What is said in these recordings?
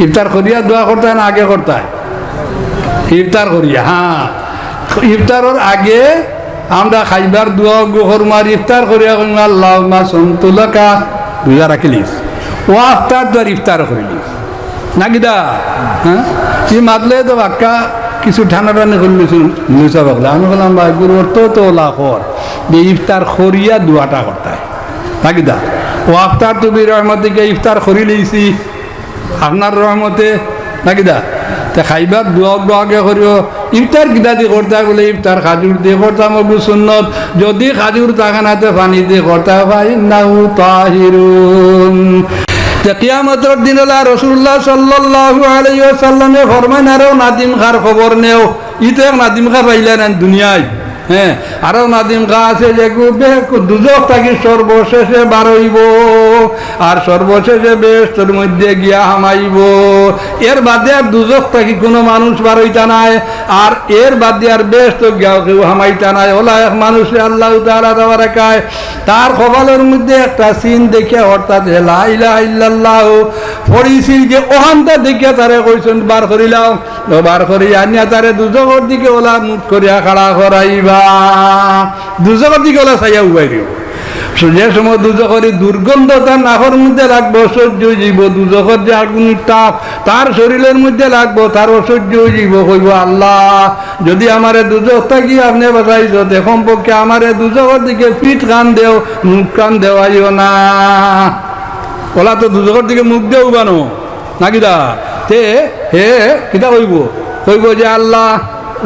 ইফতার করিয়া দোয়া করতে না আগে করতে ইফতার করিয়া হ্যাঁ। ইফতারের আগে আমরা খাইবার দোয়া, গোহর মার ইফতার করিয়া কইম আল্লাহ মা সন্তুলকা। রোজা রাখিলিস। ও আফতার দোয়ার ইফতার করিলিস। নাকি দা? হ্যাঁ? ই মাতলে তো বাক্কা, কিছু ঠান্ডা টানি করলিছিল লুচা বাকলা। আমি বললাম ভাই, গুরু তো তো ওলা কর যে ইফতার করিয়া দোয়াটা করতে হয় নাকি দা? ও আফতার তুমি রহমত দিকে ইফতার লইছি আপনার রহমতে, নাকি দা? তে খাইবার দোয়া দোয়াকে করিও। ইফতার কিতা দিয়ে করতে বলে ইফতার খাজুর দিয়ে করতাম অবু সুন্নত। যদি খাজুর তাকানাতে পানি দিয়ে করতে হয় নাহু তাহিরুন কিয়ামতর দিন রসুল্লাহ সাল্লাল্লাহু আলাইহি ওয়াসাল্লামে ফরমান আরও নাদিম খার খবর নেও। ই তো এক নাদিম খা পাইলেন দুনিয়ায় হ্যাঁ আরও নাদিম খা আছে যে দুজক থাকি সর্বশেষে বারইব, আর সর্বশেষে বেস্তর মধ্যে গিয়া হামাইব। এর বাদে আর দুজক থাকি কোনো মানুষ বারইতা নাই, আর এর বাদে আর বেস্ত গিয়াও কেউ হামাইতা নাই। ওলা এক মানুষে আল্লাহ তাআলা তাবারাকায়, তার কপালের মধ্যে একটা সিন দেখে অর্থাৎ লা ইলাহা ইল্লাল্লাহ পড়িছিল যে ওহানটা দেখে তারে কইছেন, বার করিলাম বার করি আনিয়া তারে দুজকর দিকে ওলা মুখ করিয়া খাড়া করাইবা। দুজকর দিকে ওলা চাইয়া উবাই দিব যে সময় দুজকরি মধ্যে অসহ্য জীব দুজকর যে আগুনের তাপ তার শরীরের মধ্যে তার অসহ্য জীব আল্লাহ, যদি আমারে দুজক থাকি আপনি বাঁচাইছ দেখম পক্ষে আমারে দুজকর দিকে পিঠ কান দেও, মুখ কান দেওয়াইও না। ওলা তো দুজকর দিকে মুখ দেও বানো নাকি দা তে, হে, কিতা কইব? কইব যে, আল্লাহ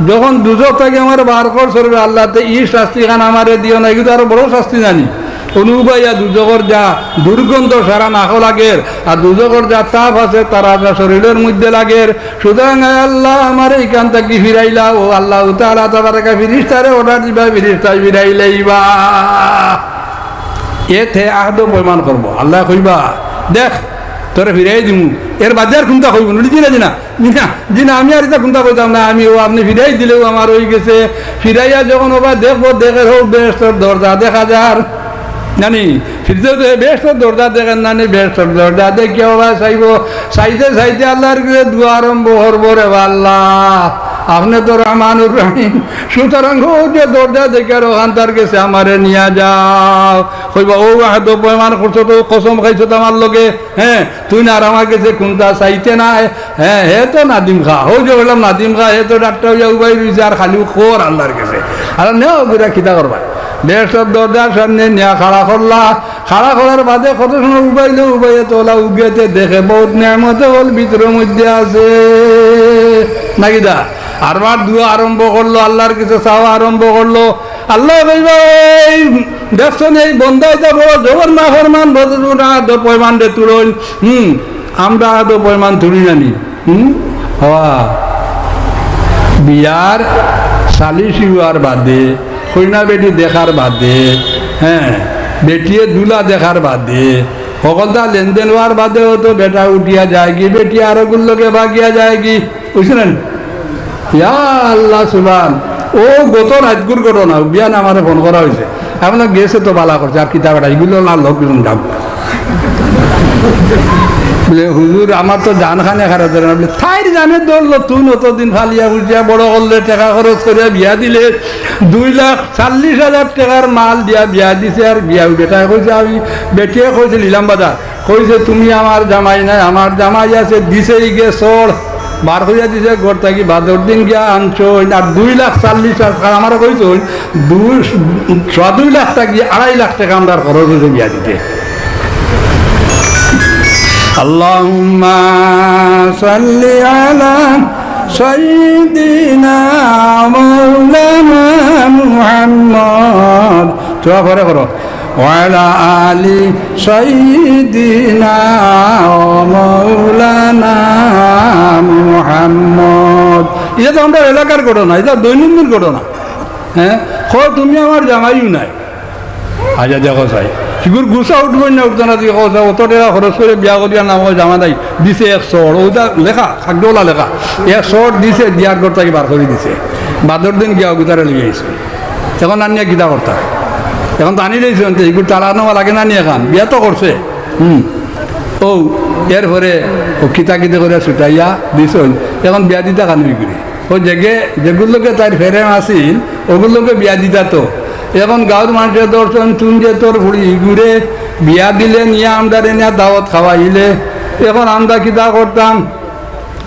যখন দুজক থাকে আমার বার কর সরবে আল্লাহতে ই শাস্তি খান আমারে দিও না এগুলো আরও বড় শাস্তি জানি। অনুবাইয়া দুজকর যা দুর্গন্ধ সারা নাক লাগের আর দুজকর যা তাপ আছে তারা যা শরীরের মধ্যে লাগের সুতরাং আল্লাহ আমার এইখান থেকে ফিরাইলা ও আল্লাহ তালা তাবার ফিরিস্তারে অর্ডার দিবা ফিরিস্তায় ফিরাইলেইবা এতে আহদ প্রমাণ করব আল্লাহ কইবা, দেখ তোরে ফিরাই দিমু। এর বাদে আর খুন্দা কইব? নুলি দিনা দিনা দিনা দিনা আমি আর এটা কোনটা কইতাম না? আমি ও আপনি ফিরাই দিলেও আমার হয়ে গেছে। ফিরাইয়া যখন ওবা দেখব, দেখের হোক বেশ তোর দরজা দেখা যার। নানি ফিরতে বেশ দরজা দেখেন নানি বেশ তোর দরজা দেখে ওবা চাইব। চাইতে চাইতে আল্লাহর কাছে দোয়া আরম্ভ করব রে আল্লাহ আপনি তো রহমানুর রহিম। সুতরাং যে দরজা দেখে ওখান তার গেছে, আমারে নিয়ে যাও। কইবা, ও আহ তো প্রমাণ করছ তো, কসম খাইছো তো আমার লগে? হ্যাঁ তুই না আর আমার কাছে কোনটা চাইতে নাই? হ্যাঁ হে তো নাদিম খা। ও যে বললাম, নাদিম খা, হে তো ডাক্তার হইয়া উবাই রয়েছে আর খালি খোর আল্লাহর কাছে। আর নেও বুড়া খিতা করবা। দেড়শো দরজার সামনে নিয়া খাড়া করলা। খাড়া করার বাদে কত সময় উবাইলে, উবাইয়ে তোলা উগেতে দেখে বহুত নিয়ামতে হল, ভিতরের মধ্যে আছে। নাকি দা আরবার দুয়া আরম্ভ করল, আল্লাহর কিছু চাওয়া আরম্ভ করল। আল্লাহ এই দেখছেন এই বন্ধাই যাব। জবর না ফরমান পয়মান দে তুলন হুম, আমরা আদো পয়মান তুলি জানি হুম, হওয়া। বিয়ার সালিশি হওয়ার বাদে, কইনা বেটি দেখার বাদে হ্যাঁ বেটিয়ে দুলা দেখার বাদে সকলটা লেনদেন হওয়ার বাদেও তো বেটা উঠিয়া যায় কি, বেটি আরও গুলোকে ভাগিয়া যায় কি, বুঝলেন? আল্লাহ সুবান ও গত রাজগুর ঘটনা, বিয়ান আমার ফোন করা হয়েছে আপনার গেছে তো বালা করছে আর কিতাব এটা। এগুলো না লোক দাম হুজুর আমার তো জান খানে খারাপ ধরে না। থাইর জানে ধরলো তুই অতদিন ফালিয়া বুঝিয়া বড় করলে টাকা খরচ করে বিয়া দিলে। দুই লাখ চাল্লিশ হাজার টাকার মাল দিয়া বিয়া দিছে আর বিয়া বেটা কইছে আমি বেটিয়ে কইছে লিলাম বাজার কইছে তুমি আমার জামাই নাই আমার জামাই আছে, দিছেই গে সর বার হইয়া দিছে ঘর থাকি বাদর দিন গিয়া আনছো আর দুই লাখ চাল্লিশ টাকা আমার কইছো দুই ছ দুই লাখ টাকা আড়াই লাখ টাকা আমরা খরচ হয়েছে বিয়া দিতে اللهم صل على سيدنا مولانا محمد تو করে করো وعلى آل سيدنا مولانا محمد এটা তো আমরা এলাকার ঘটনা এটা দৈনন্দিন ঘটনা হ্যাঁ খ তুমি আমার জামাইও নাই আজা দেখো চাই সিগুর গুছা উঠবই না উঠতো না দিয়ে কথা অত টাকা খরচ করে বিয়া করিয়া নাম জামা নাই দিছে এক শহর ওটা লেখা খাগডোলা লেখা এক শহর দিছে দিয়ার ঘর তাকে বার করে দিছে বাদর দিন গিয়া গুতারে লিয়ে আইছে এখন আনিয়া গীতা করতা এখন তো আনি দিয়েছে এগুলো তাড়ানো লাগে না নিয়ে খান বিয়া তো করছে। হুম। ও, এরপরে ও কিতা কিতা করে ছুটাইয়া দিছন এখন বিয়া দিতা কানুই করে ও জেগে যেগুলোকে তার ফেরেম আসিল ওগুলোকে বিয়া দিতা তো। এখন গাঁৱৰ মানুহে দৰ্শন তুন যে তোর ভুড়ি ঘুরে বিয়া দিলে, নিয়ে আমদারে নিয়ে দাওয়াত খাওয়াইলে এখন আমরা কিতা করতাম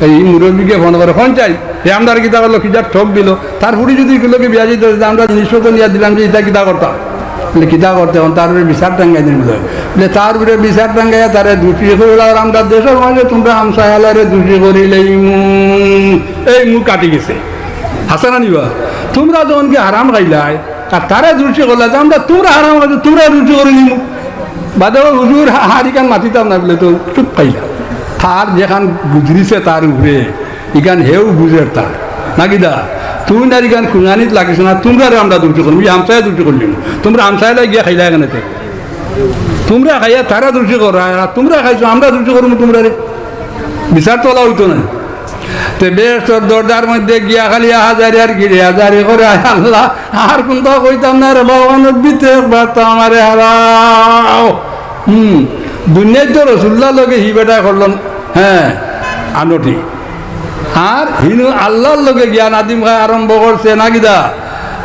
এই মুরব্বীকে ফোন করে ফোন চাই। এ আমরা কিতা করল কিতা ঠক দিল। তার ভুড়ি যদি এগুলোকে বিয়া দিত আমরা জিনিসপত্র নিয়ে দিলাম যে, ইটা কিতা করতাম বলে কিতা করতে হন, তার উপরে বিচার টাঙ্গাই দিন বলে তার উপরে বিচার টাঙ্গাইয়া তারে দোষী করল আমরা দেশের মাঝে তোমরা আমসায়ালারে দোষী করিলে এই মুখ কাটি গেছে। হাসা না নিবা? তোমরা যখন কি হারাম খাইলাই, আর তারা রুচি করলে আমরা তোমরা হারাম খাইছো, তোমরা রুচি করে নিব বাদে হুজুর হারিকান মাতিতাম না বলে তো চুপ খাইলা। তার যেখান গুজরিছে তার উপরে ইখান হেউ বুঝের তার। নাকি দা তুমি না ইখান খুঁজানিত লাগিস না তোমরা আমরা দুর্যোগ করলাম। আমসায় দুর্যোগ করলিম। তোমরা আমসায় গিয়া খাইলা এখানে তোমরা খাইয়া তারা দুর্যোগ করো তোমরা খাইছো, আমরা দুর্যোগ করব তোমরা রে বিচার তোলা হইতো না তে বেশ দরজার মধ্যে গিয়া খালি হাজারি আর গিরে হাজারি করে আল্লাহ, আর কোন তো কইতাম না রে ভগবানের বিতে বার্তা আমারে হারাও। হুম দুনিয়ায় তো রসুল্লাহ লোকে হি বেটা করলাম। হ্যাঁ আনটি আর হিনু আল্লাহর লোকে জ্ঞান আদিম খায় আরম্ভ করছে নাকিদা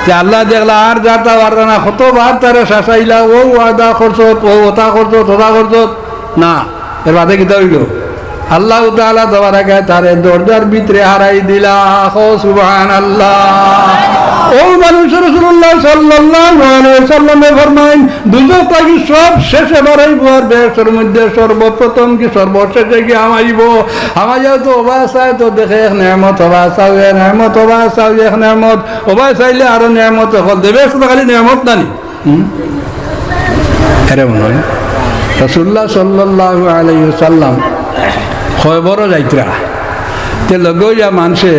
যে আল্লাহ দেখলা আর যাতা পারবে না কত বার তারা শাসাইলা, ও আদা করছ ও ওটা করছ তোতা করছ না, এর বাদে কি হইল? আল্লাহ তাআলা দেওয়ার আগে তারে দরজার ভিতরে হারাই দিলা সুবাহ আল্লাহ ও মানুষ রসুল্লাহ সাল্লাল্লাহু আলাইহি সাল্লামে ফরমাইন দুজক লাগি সব শেষে বাড়াইব আর বেশের মধ্যে সর্বপ্রথম কি সর্বশেষে কি আমাইব? আমাইও তো অবাসায় তো দেখে এক নেমত অবাসাও এ নেমত অবাসাও এক নেমত অবাই চাইলে আরও নেমত হল দেবে শুধু খালি নেমত নানি? এরে মনে হয়। রসুল্লাহ সাল্লাল্লাহু আলাইহি সাল্লাম হয় বড় যাইত্রা। তে লগেও যা মানুষে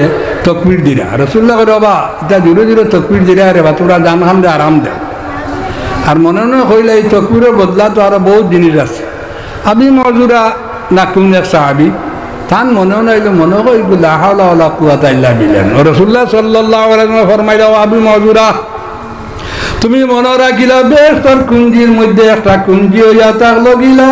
তকবির দিরা। রসুল্লাহ করে বাবা এটা জোরে জোরে তকবির দিরা রে, বা তোরা জান খান আরাম দে আর মনে মনে হইলে এই তকবিরের বদলা তো আরও বহুত জিনিস আছে। আমি মজুরা না কোন এক সাহাবি, তান মনে মনে হইলে মনে হয় লাহা লাহ কুয়াতা রসুল্লাহ সাল্লাহ ফরমাইলা আবি মজুরা তুমি মনে রাখিলা বেশ তোর কুঞ্জির মধ্যে একটা কুঞ্জি হইয়া থাকল গিলা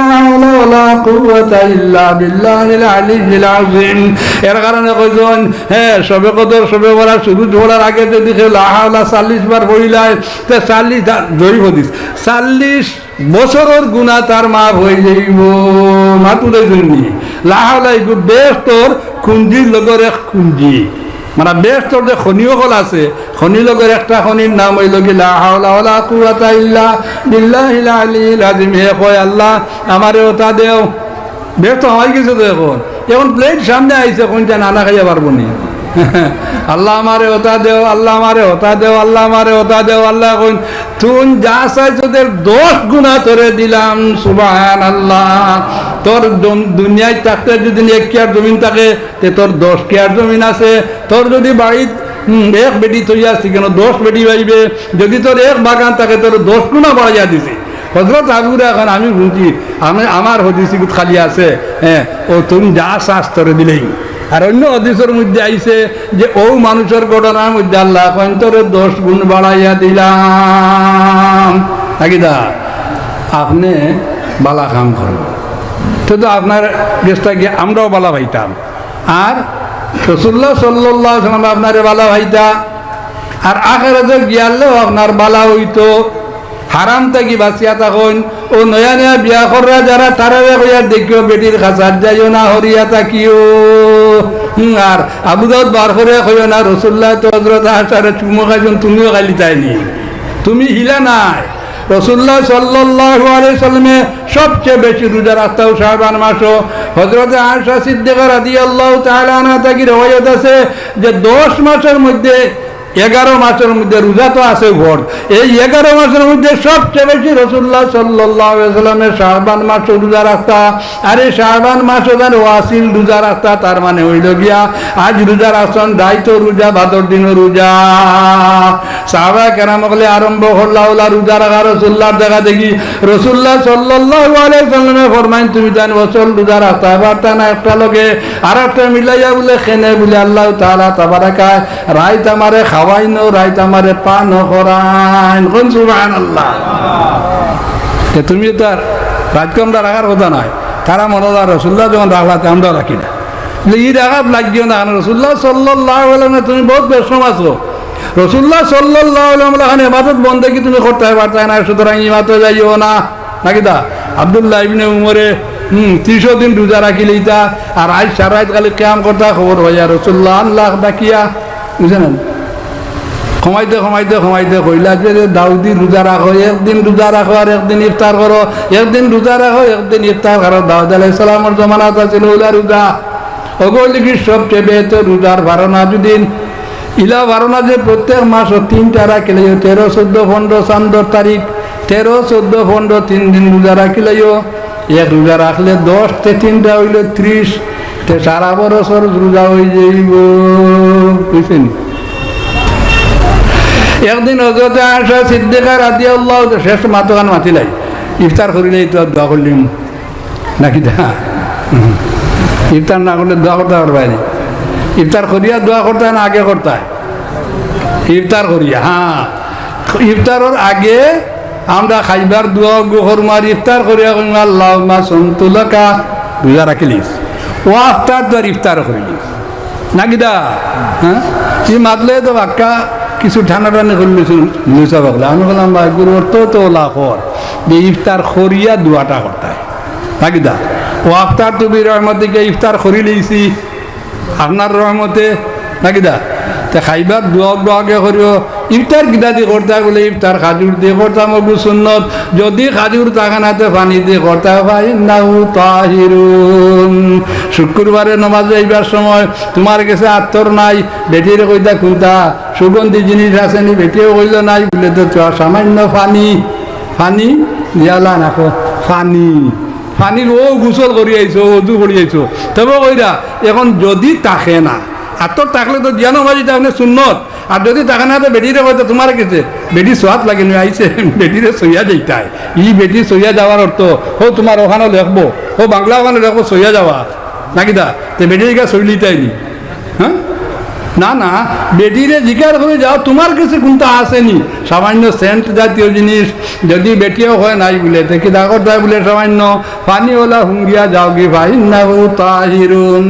এর কারণে কইজন হ্যাঁ সবে কদর, সবে বলা শুরু ধরার আগে যদি কেউ লা হাওলা 40 বার বইলাই তে 40 জয়ী হদিস 40 বছরের গুণা তার মাপ হয়ে যাইব। মাতুদের জন্য। লা হাওলা এগু বেশ তোর কুঞ্জির লগর এক কুঞ্জি। মানে বেশ তোর যে খনিও কল আছে, খনি লগের একটা খনির নাম হইল গিলা হাওলা হলা কুয়াতা ইল্লা বিল্লাহিল আলি আজিম হে কয় আল্লাহ আমারে ওটা দেও। বেশ তো হয় কিছু তো এখন। এখন প্লেট সামনে আইছে, কোনটা নানা খাইয়া পারব নি। আল্লাহ আমারে ওটা দেও, আল্লাহ আমারে ওটা দেও, আল্লাহ আমারে ওটা দেও, আল্লাহ তুই যা চাই তোদের দশ গুণা তোরে দিলাম সুবাহান আল্লাহ তোর দুনিয়ায় থাকতে যদি এক কেয়ার জমিন থাকে, তে তোর দশ কেয়ার জমিন আছে। তোর যদি বাড়িত এক বেটি তৈরি আসছি কেন, দশ বেটি পাইবে যদি তোর এক বাগান থাকে, তোর দশ গুণা বাড়াইয়া দিছে। হজরত আবুরা এখন আমি বুঝি, আমি আমার হদিস খালি আছে হ্যাঁ ও তুমি যা চাষ তোরে দিলেই। আর অন্য হদিসের মধ্যে আইছে যে, ও মানুষের ঘটনার মধ্যে আল্লাহ কন্তরে দশ গুণ বাড়াইয়া দিলাম। নাকি দা? আপনি বালা কাম করেন। তো আপনার গেস্টটা গিয়ে আমরাও বালা ভাইতাম। আর রসুল্লাহ সাল্লাহ আপনারে বালা ভাইতা। আর আখেরাতে গিয়ালেও আপনার বালা হইতো। হারাম থাকি বাঁচিয়া থাকুন। ও নয়া নয়া বিয়া কররা যারা তারা কইয়া দেখিও বেটির খাসার যাইও না হরিয়া থাকিও। আর আবুদাউদ বার করে কইও না রসুল্লাহ তো হজরত হাসারে চুমো খাইছেন তুমিও খালি তাইনি। তুমি হিলা নাই। রসুল্লাহ সাল্লাহ সাল্লামে সবচেয়ে বেশি রোজা রাখতাও শাহবান মাসও হজরত আশা সিদ্দিকা রাদি আল্লাহ তাহলে আনা তাকি রবায়ত আছে যে দশ মাসের মধ্যে এগারো মাসের মধ্যে রোজা তো আছে ভোট এই এগারো মাসের মধ্যে সবচেয়ে বেশি রসুল্লাহ সাল্লাহ সাল্লামের শাহবান মাস রোজা রাখতা। আর এই শাহবান মাস ওদের ওয়াসিল রোজা রাখতা, তার মানে হইল গিয়া আজ রোজা রাখছেন, দায়িত্ব রোজা ভাদর দিন রোজা। সাহাবা কেরাম বলে আরম্ভ হল্লা হল্লা রোজা রাখা রসুল্লাহ দেখা দেখি। রসুল্লাহ সাল্লাহ সাল্লামে ফরমাইন, তুমি জান বছর রোজা রাখতা বার্তা না একটা লগে আর একটা মিলাইয়া বলে, খেনে বলে আল্লাহ তালা তাবারাকায় রাইত আমারে খাওয়াইন, রাইত আমারে পান করাইন কোন আল্লাহ তুমি তো আর রাজকমটা রাখার কথা নয়। তারা মনে হয় রসুল্লাহ যখন রাখলাতে আমরাও রাখি না। ঈদ আঘাত লাগিও না রসুল্লাহ সাল্লাহ তুমি বহুত বেশম আছো। রসুল্লাহ সাল্লাহ এখন এবাদত বন্ধে কি তুমি করতে পারতে না সুতরাং ইমাতে যাইও না। নাকি দা আবদুল্লাহ ইবনে উমরে, হুম ত্রিশো দিন রোজা রাখিলে ইতা আর আজ সারা কালে কেয়াম করতা খবর হইয়া রসুল্লাহ আল্লাহ ডাকিয়া। বুঝলেন কমাইতে কমাইতে কমাইতে কইলা যে দাউদি রোজা রাখো একদিন রোজা রাখো আর একদিন ইফতার করো একদিন রোজা রাখো একদিন ইফতার করো দাউদ আলাই সালামর জমানাত আছিল ওলা রোজা। ওগুলি সবচেয়ে বেহতর রোজার বারোনা যদিন ইলা বারোনা যে প্রত্যেক মাস তিনটা রাখিলে তেরো চোদ্দ পনেরো চান্দর তারিখ তেরো চোদ্দ পনেরো তিন দিন রোজা রাখিলে এক রোজা রাখলে দশ, তে তিনটা হইল ত্রিশ তে সারা বছর রোজা হয়ে যাইব। বুঝছেন একদিন হজরতে আশা সিদ্দিকা রাতি আল্লাহ শেষ মাতোখান মাতিলাই। ইফতার করিলেই তো দোয়া করলিম নাকি দা? ইফতার না করলে দোয়া করতে পারবে না। ইফতার করিয়া দোয়া করতে না, আগে করতে ইফতার করিয়া হ্যাঁ। ইফতারের আগে আমরা খাইবার দোয়া, গোহর মার ইফতার করিয়া কইম আল্লাহ মা সন্তুলকা রোজা রাখিলিস? ও আফতার আর ইফতার করিলিস। নাকি দা? হ্যাঁ? সে মাতলে তো বাক্কা? কিছু ঠান্ডা টানি করলি লুচা বাকলে আমি বললাম, ভাই, গুরু তো তো ওলা কর। যে ইফতার খরিয়া দুয়াটা করতায়। হয় নাকি দা? ও আফতার তুমি রহমতিকে ইফতার খরি লিয়েছি আপনার রহমতে, নাকি দা? তে খাইবার দোয়া দোয়াকে করিও ইফতার কিতা দিয়ে করতে বলে ইফতার খাজুর দিয়ে করতাম অবু সুন্নত যদি খাজুর তাকানাতে পানি দিয়ে করতে ভাই নাউ তাহিরুন শুক্রবারে নমাজ যাইবার সময় তোমার কাছে আত্মর নাই বেটির কইতা খুঁতা সুগন্ধি জিনিস আছে নি? বেটিও কইল নাই বলে, তো সামান্য পানি। পানি দিয়ালা নাকো পানি। পানির ও গোসল করি আইছো, অজু করি আইছো। তবে কইরা, এখন যদি তাকে না আত্মর থাকলে তো জিয়ানো নমাজি তাহলে সুন্নত। আর যদি তাকে না তো বেটিরে হয়তো তোমার কেছে বেটি সোয়াদ লাগে নি আইছে বেটিরে সইয়া যাইতাই ই বেটি সইয়া যাওয়ার অর্থ হো তোমার ওখানে লেখবো ও বাংলা ওখানে লেখবো সইয়া যাওয়া নাকি দা? তো বেটির গা সইলিতাই নি? হ্যাঁ না না, বেটিরে জিজ্ঞাসা করে যাও, তোমার কাছে কোনটা আসেনি? সামান্য সেন্ট জাতীয় জিনিস, যদি বেটিও হয় নাই বলে, দেখি ডাকর যায় বলে সামান্য পানি ওলা হুঙ্গিয়া যাও কি ভাই না তাহিরুন।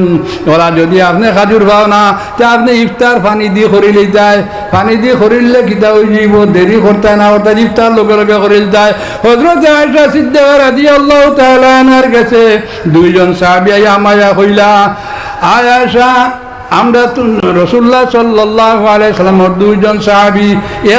ওরা যদি আপনি খাজুর পাও না, তা আপনি ইফতার পানি দিয়ে করিলে যায়। পানি দিয়ে করিলে কিতা হয়ে যাইব দেরি করতে না ওটা ইফতার লগে লগে করিল যায়। হজরত আয়সা সিদ্দিকা রাদিয়াল্লাহু তাআলা আনহার কাছে দুইজন সাহাবী আমায়া কইলা আয়াশা আমরা তো রসুল্লাহ সাল্লাহ আলাইসাল্লামর দুইজন সাহাবি।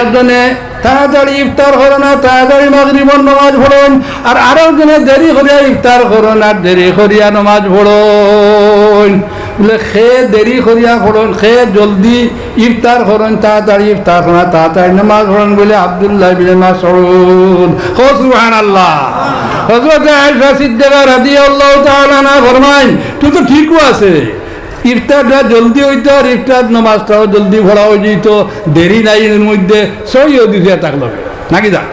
একজনে তাড়াতাড়ি ইফতার করো না, তাড়াতাড়ি মাগরিবর নমাজ পড়ুন, আর আরও জনে দেরি করিয়া ইফতার করুন, আর দেরি করিয়া নমাজ পড়ুন। বলে, খে, দেরি করিয়া পড়ুন, খে, জলদি ইফতার করুন, তাড়াতাড়ি ইফতার করা তাড়াতাড়ি নমাজ পড়ুন, বলে আবদুল্লাহ বিন মাসউদ। ও সুবহানাল্লাহ। হযরত আয়েশা সিদ্দিকা রাদিয়াল্লাহু তাআলা না ফরমাইন তুই তো ঠিকও আছে ইফতারটা জলদি হইতো আর ইফতার নমাজটাও জলদি ভরা হয়ে যেত দেরি নাই এর মধ্যে সইও দিতে থাকলো নাকি দা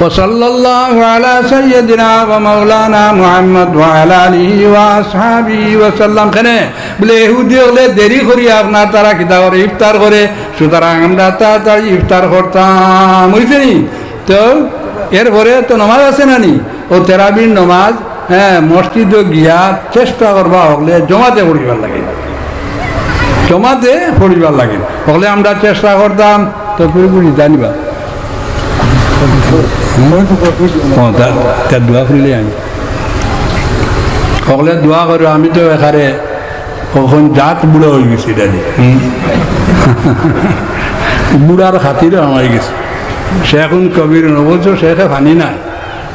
وصلى الله على سيدنا ومولانا محمد وعلى آله وأصحابه وسلم খানে বলে ইহুদি হলে দেরি করি আপনার তারা কিতা করে ইফতার করে সুতরাং আমরা তাড়াতাড়ি ইফতার করতাম বুঝছে নি তো এরপরে তো নমাজ আছে না নি ও তেরাবির নমাজ হ্যাঁ মসজিদে গিয়া চেষ্টা করবা হলে জমাতে পড়িবার লাগে। জমাতে পড়িবার লাগে। হলে আমরা চেষ্টা করতাম, তো পুরোপুরি জানিবা। দোয়া করিলে আমি। সকলে দোয়া করো আমি তো এখানে কখন জাত বুড়ো হয়ে গেছি দাদি। বুড়ার খাতিরে আমার গেছে। সে এখন কবির নবলছো সে ফানি নাই।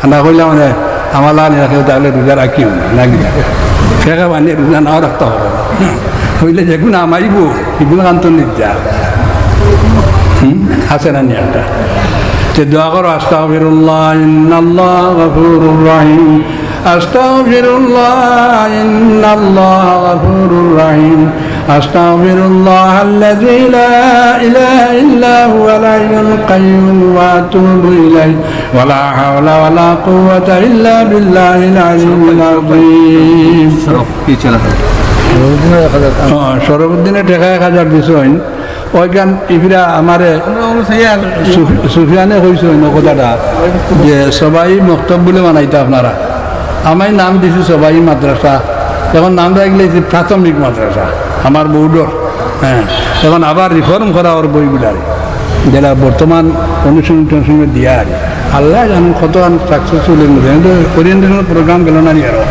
আনা করলে মানে আমার লাল রাখে তাহলে রোজা রাখিও না নাকি মানে রোজা নাও রাখতে হবে হইলে যেগুলো আমারিব এগুলো কান্ত নির্যা হুম আছে না নিয়াটা তে দোয়া করো আস্তাগফিরুল্লাহ ইন্নাল্লাহ গফুরুর أستغفر الله الذي لا إله إلا هو الحي القيوم وأتوب إليه ولا حول ولا قوة إلا بالله العلي العظيم সরবুদ্দিনে টেকা এক হাজার দিছেন ওইখান ইফিরা আমারে সুফিয়ানে কইছেন কথাটা যে সবাই মক্তব বলে বানাইতে আপনারা আমি নাম দিছি সবাই মাদ্রাসা এখন নাম রাখলেছি প্রাথমিক মাদ্রাসা আমার বৌডর হ্যাঁ। এখন আবার রিফর্ম করা ওর বইগুলারে। যেটা বর্তমান অনুশীলন টনুশীলন দিয়া আর আল্লাহ জানেন কত আমি সাকসেসফুল ওরিয়েন্টেশন প্রোগ্রাম গেল না আরও?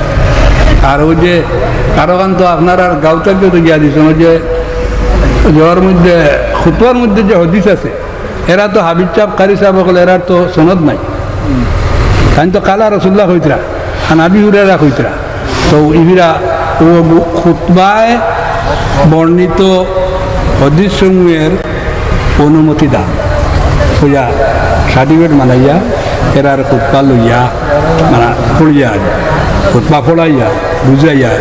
আর ওই যে কারও তো আপনার আর গাউতাকে তো গিয়া দিচ্ছেন ওই যে যাওয়ার মধ্যে, খুতুয়ার মধ্যে যে হদিস আছে, এরা তো হাবিব চাপ কারি সাহেব বলে এরা তো সনদ নাই। তাই তো কালা রসুল্লাহ হইতরা, আর আবি হুরেরা হইতরা। তো ইবিরা ও খুতবায় বর্ণিত হদিস সমূহের অনুমতি দান। হইয়া সার্টিফিকেট মানাইয়া এরার খুতবা লইয়া মানে পড়িয়া খুতবা পড়াইয়া বুঝাইয়া,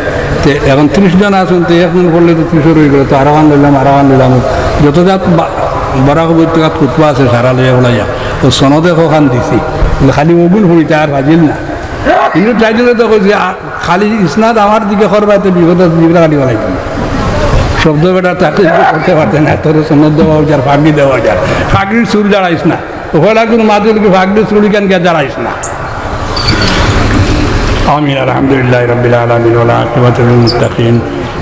তে এখন ত্রিশ জন আছেন, তো এখন পড়লে তো ত্রিশ রয়ে গেল, তো আরাহান লইলাম আরাহান লইলাম। যত জাত বরাক উপত্যকাত খুতবা আছে, সারা লইয়া পড়াইয়া তো সনদে কখান দিছি। খালি ওগুন হইতে আর ভাজিল না। কিন্তু তাই জন্য তো খালি ইসনাদ আমার দিকে করবাইতে বিপদ জীবনা কাটিব লাগবে। শব্দ বেটা তাকে করতে পারতেন না তোর সনদ দেওয়া যার ফাগড়ি দেওয়া যায় ফাগড়ির সুর দাঁড়াইস না ওখানে কোন মাদুলকে ফাগড়ির সুর কেন কে দাঁড়াইস না آمين الحمد لله رب العالمين والعاقبة للمتقين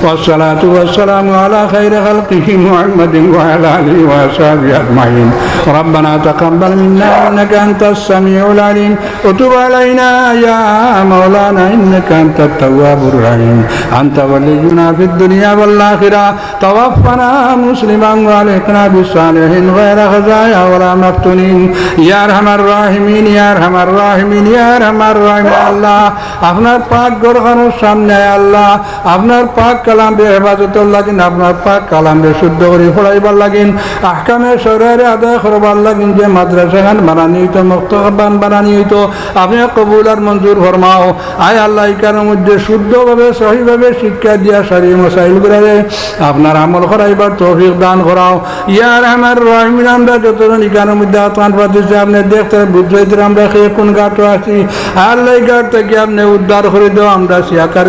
والصلاة والسلام على خير خلقه محمد وعلى آله وصحبه أجمعين ربنا تقبل منا إنك أنت السميع العليم وتب علينا يا مولانا إنك أنت التواب الرحيم أنت ولينا في الدنيا والآخرة توفنا مسلما وألحقنا بالصالحين غير خزايا ولا مفتونين يا أرحم الراحمين يا أرحم الراحمين يا أرحم الراحمين الله আপনার পাক গরখানোর সামনে আল্লাহ আপনার পাক কালামে হেফাজতর লাগিন, আপনার পাক শুদ্ধ করে লাগিন। আহকামে সরারে আদায় করবার লাগিন যে বানানি হইতো বানানি হইতো আপনি কবুল আর মঞ্জুর ফরমাও। আয় আল্লাহ ইকার মধ্যে শুদ্ধভাবে, সহিভাবে শিক্ষা দিয়া সারি মশাইল আপনার আমল করাইবার তৌফিক দান করাও। ইয়ার আমার আমরা যতজন ইকার মধ্যে আত্মান আপনি দেখতে বুঝতে আমরা কোন আছি। আল্লাহ ঘাট থেকে আপনি উদ্ধার করে দাও, আমরা সিয়াকার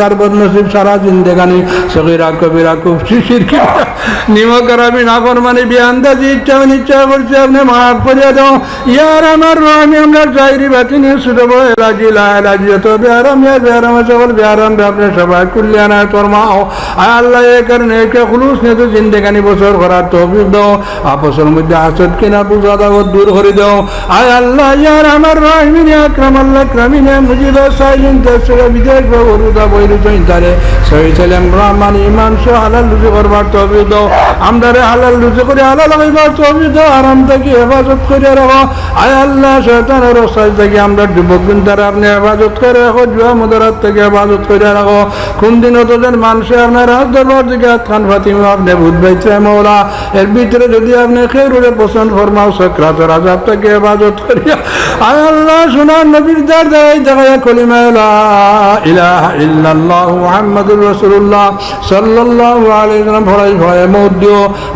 গার্বত নসিব সারা জিন্দেগানি সগিরা কবিরা খুব শিশির নিমক করাবি, না ফরমানি বিয়ান্দাজি ইচ্ছা ইচ্ছা করছে, আপনি মাফ করে দাও। ইয়ার আমার আমরা চাইরি বাতিনি শুধু ইয়া বেয়ারাম সকল বেয়ারাম আপনি সবাই ফরমাও আয় আল্লাহ এ কারণে, একে খুলুস নে তো জিন্দেগানি বছর করার দাও। আপসের মধ্যে আসত কিনা দাও দূর করে দাও। আয় আল্লাহ, ইয়ার আমার আকরাম, আল্লাহ মুজিব সাইলিন দেশে বিদেশ বরুদা ছিলাম ব্রাহ্মণ ইমান সহ হালাল রুজি করবার তৌফিক দাও। আমদারে হালাল রুজি করে, হালাল হইবার তৌফিক দাও। আরাম থেকে হেফাজত করে রাখো। আয় আল্লাহ, শয়তানের রসাই থেকে আমরা যুবক তারা আপনি হেফাজত করে রাখো। জুয়া মুদারাত থেকে হেফাজত করে রাখো। কোন দিন তোদের মানুষে আপনার হাত দরবার দিকে খান ফাতিমা, আপনি ভূত বাইছে মৌলা। এর ভিতরে যদি আপনি খেরুরে পছন্দ ফরমাও সক্রাতের আজাব থেকে হেফাজত করিয়া। আয় আল্লাহ সোনার নবীর দার দেয় দেখায় কলিমা ইলাহা ইল্লাল্লাহ মুহাম্মাদুর রাসূলুল্লাহ সাল্লাল্লাহু আলাইহি ওয়াসাল্লাম ভরাই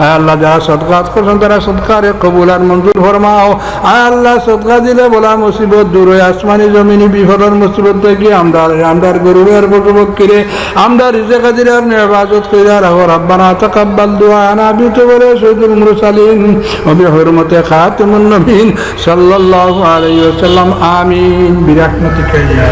আয় আল্লাহ, যারা সদকাত করছেন, তারা সদকারে কবুল আর মঞ্জুর ফরমাও। আয় আল্লাহ দিলে বলা মুসিবত আসমানি জমিনি মুসিবত থেকে আমরা আমদার গরুবের করে রব্বানা তাকাব্বাল দুআনা বিতবরে সৈয়দুল মুরসালিন ওয়া বিহুরমতি খাতিমুন নবীন সাল্লাল্লাহু আলাইহি ওয়াসাল্লাম, আমিন। বিরহমাতিকা ইয়া